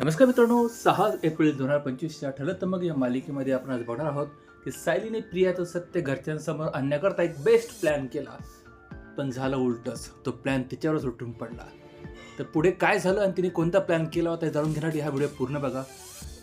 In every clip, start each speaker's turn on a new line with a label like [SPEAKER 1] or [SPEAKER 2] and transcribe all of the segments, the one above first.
[SPEAKER 1] नमस्कार मित्रांनो सहा एप्रिल दोन हजार पंचवीसच्या ठरत तर मग या मालिकेमध्ये आपण आज बघणार आहोत की सायलीने प्रियाचं सत्य घरच्यांसमोर आणण्याकरता एक बेस्ट प्लॅन केला. पण झालं उलटच. तो प्लॅन तिच्यावरच उठून पडला. तर पुढे काय झालं आणि तिने कोणता प्लॅन केला होता हे जाणून घेण्यासाठी हा व्हिडिओ पूर्ण बघा.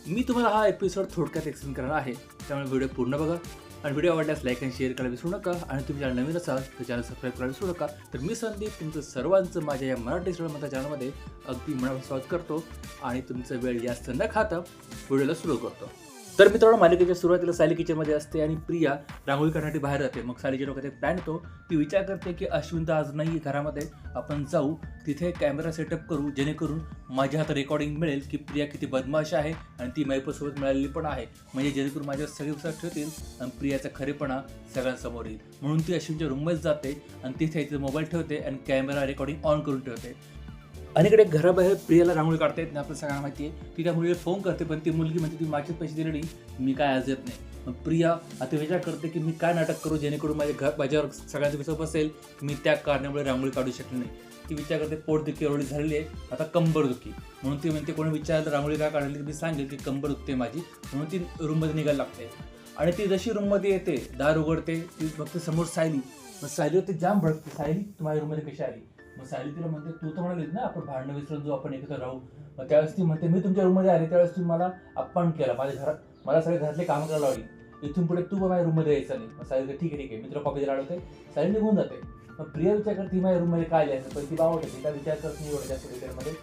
[SPEAKER 1] मी तुम्हाला हा एपिसोड थोडक्यात एक्सप्लेन करणार आहे. त्यामुळे व्हिडिओ पूर्ण बघा. आणि व्हिडिओ आवडल्यास लाईक आणि शेअर करायला विसरू नका. आणि तुम्ही ज्याला नवीन असाल तर चॅनल सबस्क्राईब करायला विसरू नका. तर मी संदीप तुमचं सर्वांचं माझ्या या मराठी सिनेमा चॅनलमध्ये अगदी मनापासून स्वागत करतो. आणि तुमचं वेळ जास्त न खाता व्हिडिओला सुरू करतो. तर मित्रांनो मालिकेच्या सुरुवातीला सायली किचनमध्ये असते आणि प्रिया रांगोळी करण्यासाठी बाहेर जाते. मग सायलीच्या डोक्यात एक प्लॅन येतो ती विचार करते की अश्विन तर आज नाही घरामध्ये. आपण जाऊ तिथे कॅमेरा सेटअप करू जेणेकरून माझ्या हातात रेकॉर्डिंग मिळेल की प्रिया किती बदमाश आहे आणि ती मैपसोबत मिळालेली पण आहे. म्हणजे जेणेकरून माझ्या सगळे विश्वास ठेवतील आणि प्रियाचा खरेपणा सगळ्यांसमोर येईल. म्हणून ती अश्विनच्या रूममध्ये जाते आणि तिथे तिथे मोबाईल ठेवते आणि कॅमेरा रेकॉर्डिंग ऑन करून ठेवते. अनेकडे घराबाहेर प्रियाला रांगोळी काढता येत नाही आपल्याला सगळ्यांना माहिती आहे. ती त्या मुलीला फोन करते पण ती मुलगी म्हणते ती माझेच पैसे दिले नाही मी काय आज येत नाही. मग प्रिया आता विचार करते की मी काय नाटक करू जेणेकरून माझ्या घर माझ्यावर सगळ्यांचा विश्वास बसेल? मी त्या कारणामुळे रांगोळी काढू शकले नाही. ती विचार करते पोट दुखी एवढी झालेली आहे आता कंबर दुखी. म्हणून ती म्हणते कोणी विचारलं रांगोळी का काढली? तर मी सांगेल की कंबर दुखते माझी. म्हणून ती रूममध्ये निघायला लागते. आणि ती जशी रूममध्ये येते दार उघडते ती फक्त समोर सायली. मग सायलीवर ते जाम भडकते सायली तू माझ्या रूममध्ये कशी आली? मग सायली तिला म्हणते तू तर म्हणालीस ना आपण भांडणं विसरून जो आपण एकत्र राहू. मग त्यावेळेस ती म्हणते मी तुमच्या रूममध्ये आली त्यावेळेस तुम्ही मला अपमान केला माझ्या घरात मला सगळे घरातले कामं करायला लावली. इथून पुढे तू माझ्या रूममध्ये यायचं नाही. मग सायली ठीक आहे ठीक आहे मी तुला कॉपी लाडवते सायली निघून जाते. मग प्रिया विचार करते ती माझ्या रूममध्ये काय लिहायचं पण ती बावट होती त्या विचार करत नाही एवढं जास्त डिटेलमध्ये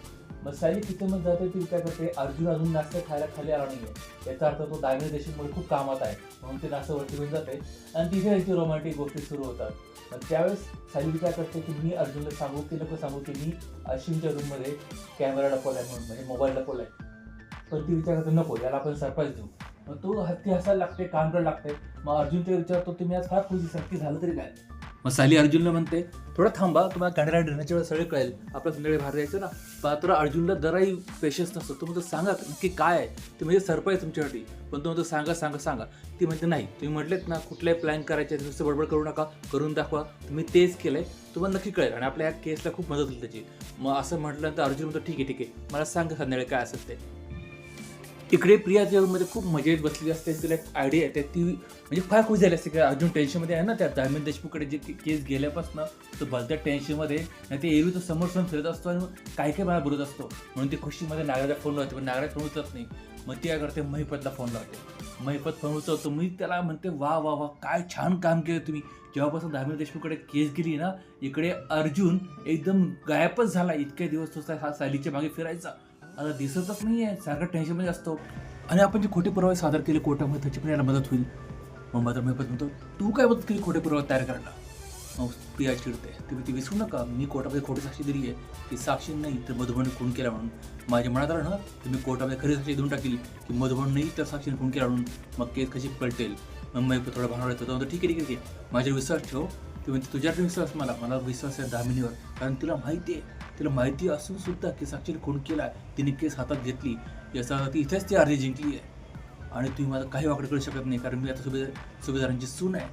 [SPEAKER 1] मग सायली किचनमध्ये जाते ती काय करते अर्जुन अजून नाश्ता खायला खाली आला नाहीये. याचा अर्थ तो दामिनी देशमुळे खूप कामात आहे म्हणून ते नाश्ता वरती घेऊन जाते. आणि तिथे याची रोमॅन्टिक गोष्टी सुरू होतात. मग त्यावेळेस सायली काय करते की मी अर्जुनला सांगू की नको सांगू की मी अश्विनच्या रूममध्ये कॅमेरा डपवलाय म्हणून म्हणजे मोबाईल डपवलाय पण ती विचार करते नको याला आपण सरप्राईज देऊ. मग तो हत्ती हसायला लागते काम करायला लागते. मग अर्जुनच्या विचारतो तुम्ही आज फार खुशी सारखी झालं तरी काय? मग साली अर्जुनला म्हणते थोडं थांबा तुम्हाला कॅनडा डिनरच्या वेळेस सगळे कळेल. आपलं संध्याकाळी बाहेर जायचं ना पण तर अर्जुनला जराही पेशन्स नसतो. तो म्हणतो सांगा नक्की काय आहे? ते म्हणजे सरप्राईज तुमच्यासाठी. पण तो म्हणतो सांगा सांगा सांगा. ती म्हणते नाही तुम्ही म्हटलेत ना कुठलाही प्लॅन करायचे नुसतं बडबड करू नका करून दाखवा. तुम्ही तेच केलं आहे तुम्हाला नक्की कळेल. आणि आपल्या या केसला खूप मदत होईल त्याची. मग असं म्हटलं तर अर्जुन म्हणतो ठीक आहे ठीक आहे. मला सांगा संध्याकाळी काय असेल ते. इकडे प्रिया रूममध्ये खूप मजेत बसलेली असते. तिला एक आयडिया येते. ती म्हणजे फार खुश झाली असते की अर्जुन टेन्शनमध्ये आहे ना त्या दामिन देशमुखकडे जे केस गेल्यापासून तो भलत्या टेन्शनमध्ये नाही ते एरवी तो समोर समोर फिरत असतो आणि काय काय मला बोलत असतो. म्हणून ती खुशीमध्ये नागराला फोन लावते पण नागराज फोन उचलत नाही. मग ती काय करते? महिपतला फोन लावते. महिपत फोन उचलतो. मी त्याला म्हणते वा वा वा काय छान काम केलं तुम्ही. जेव्हापासून दामिन देशमुखकडे केस गेली ना इकडे अर्जुन एकदम गायबच झाला. इतके दिवस तो हा सालीच्या मागे फिरायचा. आता दिसतच नाही आहे सारखं टेन्शनमध्ये असतो. आणि आपण जे खोटे पुरावे सादर केले कोर्टामध्ये त्याची पण याला मदत होईल. मग मात्र मी पण म्हणतो तू काय मदत केली खोटे पुरावे तयार करायला? मग प्रिया चिडते. तुम्ही ती विसरू नका. मी कोर्टामध्ये खोटी साक्षी दिली आहे. ती साक्षी नाही तर मधुबन खून केला म्हणून? माझ्या मनात आलं ना तुम्ही कोर्टामध्ये खरी साक्षी देऊन टाकली की मधुबन नाही तर साक्षीने खून केला म्हणून? मग केस कशी पलटेल? मग मी थोडा भांडवल येतो. ठीक आहे ठीक आहे ठीक आहे. माझ्यावर विश्वास ठेव. तुम्ही तुझ्यावर विश्वास मला. मला विश्वास आहे दामिनीवर. कारण तुला माहिती आहे तिला माहिती असून सुद्धा की साक्षीने खून केला तिने केस हातात घेतली. याचा ती इथेच ती अर्धी जिंकली आहे. आणि तुम्ही मला काही वाकडं करू शकत नाही कारण मी आता सुभेदार सुभेदारांची सून आहे.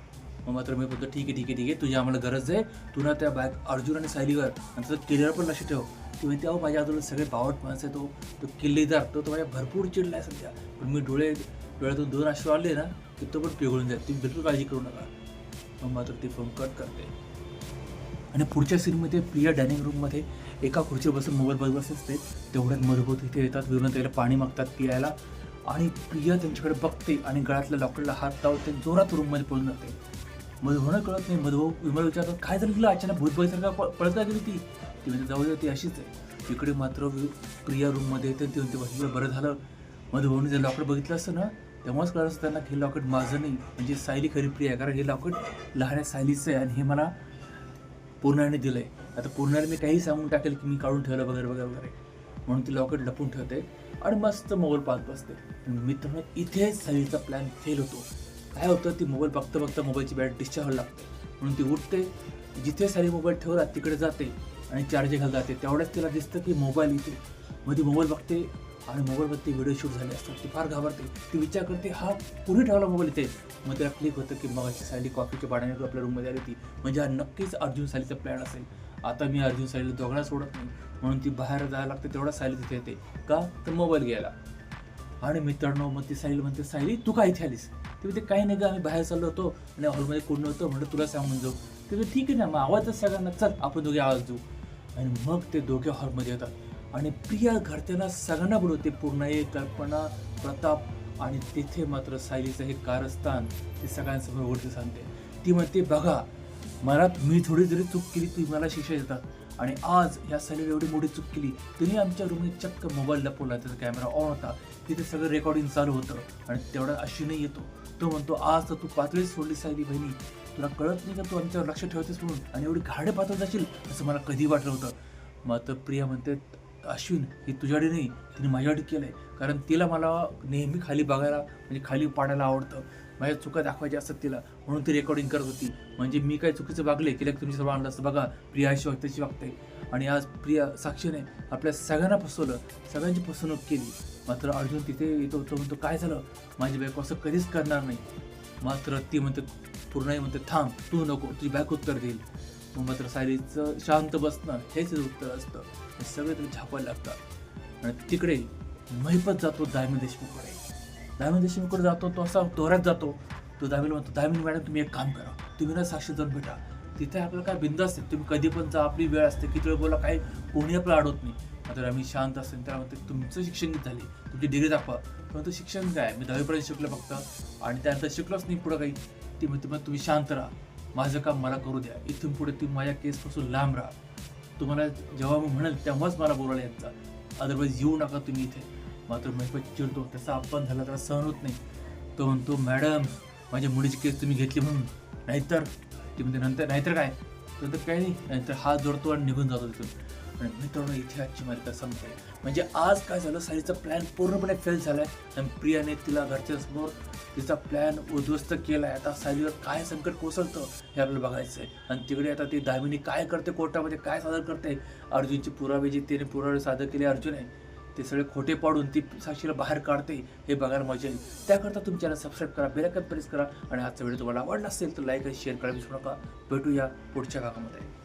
[SPEAKER 1] मग मात्र मी बोलतो ठीक आहे ठीक आहे ठीक आहे. तुझी आम्हाला गरज आहे. तू ना त्या बॅग अर्जुन आणि सायलीवर आणि त्याचं किल्ल्यावर पण लक्ष ठेव. ती म्हणते अहो माझ्या आजूला सगळे बावट माणसं आहे तो हो. तो किल्लेदार तो तो माझ्या भरपूर चिडला आहे सध्या. पण मी डोळे डोळ्यातून दोन अश्रू आले ना की तो पण पिघळून जाईल. तुम्ही बिलकुल काळजी करू नका. मग मात्र ती फोन कट करते. आणि पुढच्या सीनमध्ये प्रिया डायनिंग रूममध्ये एका खुर्ची बसून मोबाईल बघत बस असते. तेवढ्यात मजबूत इथे येतात विरून त्याला पाणी मागतात पियायला. आणि प्रिया त्यांच्याकडे बघते आणि गळ्यातल्या लॉकरला हात लावते जोरात रूममध्ये पळून जाते. मधुभाऊला कळत नाही मधुभाऊ विमल विचारतात काय झालं तुला? अचानक भूत बघितलं का पळत गेली ती ती म्हणजे जाऊ दे ती अशीच आहे. तिकडे मात्र प्रिया रूममध्ये येते ती म्हणते बसलं बरं झालं. मधुभाऊने जर लॉकेट बघितलं असतं ना तेव्हाच कळत असतं त्यांना हे लॉकेट माझं नाही. म्हणजे सायली खरी प्रिया आहे कारण हे लॉकेट लहान सायलीचं आहे आणि हे मला पूर्णाने दिलंय. आता पूर्णाने मी काही सांगून टाकेल की मी काढून ठेवलं वगैरे वगैरे वगैरे. म्हणून ती लॉकेट लपून ठेवते आणि मस्त मोबाईल पाहत बसते. मित्रांनो इथेच सलीचा प्लॅन फेल होतो. काय होतं ती मोबाईल बघता बघता मोबाईलची बॅट डिस्चार्ज व्हायला लागते. म्हणून ती उठते जिथे सारी मोबाईल ठेवला तिकडे जाते आणि चार्जिंग घालत जाते. तेवढ्याच तिला दिसतं की मोबाईल इथे. मध्ये मोबाईल बघते आणि मोबाईलवरती व्हिडिओ शूट झाले असतात ती फार घाबरते. ती विचार करते हा कुणी ठेवला मोबाईल इथे? मग त्याला क्लिक होतं की मगाची सायली कॉफीच्या पाण्याने आपल्या रूममध्ये आली होती. म्हणजे हा नक्कीच अर्जुन सायलीचा प्लॅन असेल. आता मी अर्जुन सायलीला दोघांना सोडत नाही. म्हणून ती बाहेर जायला लागते तेवढा सायली तिथे येते. का? तर मोबाईल घ्यायला. आणि मित्रांनो मग ती सायली म्हणते सायली तू काय इथे आलीस? ते म्हणते काही नाही का आम्ही बाहेर चाललो होतो आणि हॉलमध्ये कोण नव्हतं म्हणलं तुला सांगून जाऊ. ते ठीक आहे ना मग आवाजच सगळ्यांना चल आपण दोघे आवाज देऊ. आणि मग ते दोघे हॉलमध्ये येतात. आणि प्रिया घरच्यांना सगळ्यांना बोलवते पूर्ण एक कल्पना प्रताप आणि तिथे मात्र सायलीचं हे कारस्थान ते सगळ्यांसमोर उघडते सांगते. ती म्हणते बघा मनात मी थोडी जरी चूक केली तुम्ही मला शिक्षा देतात आणि आज या सायलीने एवढी मोठी चूक केली तिने आमच्या रूममध्ये चक्क मोबाईल लपवला त्याचा कॅमेरा ऑन होता. तिथे सगळं रेकॉर्डिंग चालू होतं आणि तेवढा अश्विनही येतो. तो म्हणतो आज तर तू पातळीच सोडली सायली बहिणी. तुला कळत नाही का तू आमच्यावर लक्ष ठेवतेस म्हणून? आणि एवढी घाडे पातळ जाशील? असं मला कधी वाटलं होतं. मग तर प्रिया म्हणते अश्विन हे तुझ्याकडे नाही तिने माझ्याकडे केलं आहे कारण तिला मला नेहमी खाली बघायला म्हणजे खाली पाडायला आवडतं. माझ्या चुका दाखवायच्या असतात तिला म्हणून ती रेकॉर्डिंग करत होती. म्हणजे मी काय चुकीचं वागले केलं की तुमच्या सर्व आणलं असतं. बघा प्रिया अशी वागते तशी वागते. आणि आज प्रिया साक्षीने आपल्या सगळ्यांना फसवलं सगळ्यांची फसवणूक केली. मात्र अर्जुन तिथे येतो तो म्हणतो काय झालं? माझी बायको असं कधीच करणार नाही. मात्र ती म्हणते पूर्णही म्हणते थांब तू नको तुझी बायको उत्तर देईल. मात्र सायलीचं शांत बसणं हेच उत्तर असतं. हे सगळे तुम्ही झापायला लागतात. आणि तिकडे महिपत जातो दायमी देशमुखकडे. दायमी देशमुखकडे जातो तो असा तोऱ्यात जातो. तो दामिनी म्हणतो दामिनी मॅडम तुम्ही एक काम करा. तुम्ही ना साक्षी जाऊन भेटा. तिथे आपल्याला काय बिंद असते तुम्ही कधी पण जा आपली वेळ असते. किती वेळ बोला काही कोणी आपल्याला अडवत नाही. मात्र आम्ही शांत असतो त्याला म्हणते तुमचं शिक्षण किती झाले? तुमची डिग्री दाखवा. परंतु शिक्षण काय? मी दहावीपर्यंत शिकलो फक्त. आणि त्यानंतर शिकलोच नाही पुढं काही. ती म्हणते मग तुम्ही शांत राहा. माझं काम मला करू द्या. इथून पुढे तुम्ही माझ्या केसपासून लांब राहा. तुम्हाला जेव्हा मी म्हणेल तेव्हाच मला बोलायला यायचा अदरवाईज येऊ नका तुम्ही इथे. मात्र महिपत चिडतो. त्याचा अपमान झाला त्याला सहन होत नाही. तो म्हणतो मॅडम माझ्या मुलीची केस तुम्ही घेतली म्हणून. नाहीतर? ती म्हणते नंतर नाहीतर काय? नंतर काही नाही. नाहीतर हात जोडतो आणि निघून जातो तिथून. आणि मित्रांनो इथे आजची मालिका संपते म्हणजे आज काय झालं? साईचा प्लॅन पूर्णपणे फेल झाला आहे आणि प्रियाने तिला घरच्यासमोर तिचा प्लॅन उद्ध्वस्त केलाय. आता सायलीवर काय संकट कोसळतं हे आपल्याला बघायचं आहे आणि तिकडे आता ती दामिनी काय करते कोर्टामध्ये काय सादर करते अर्जुनची पुरावे जे तिने पुरावे सादर केले अर्जुन आहे ते सगळे खोटे पाडून ती साक्षीला बाहेर काढते हे बघायला मजा येईल. त्याकरता तुम्ही चॅनल सबस्क्राईब करा बेलाकन प्रेस करा. आणि आजचा व्हिडिओ तुम्हाला आवडला असेल तर लाईक आणि शेअर करा विसरू नका. भेटूया पुढच्या भागामध्ये.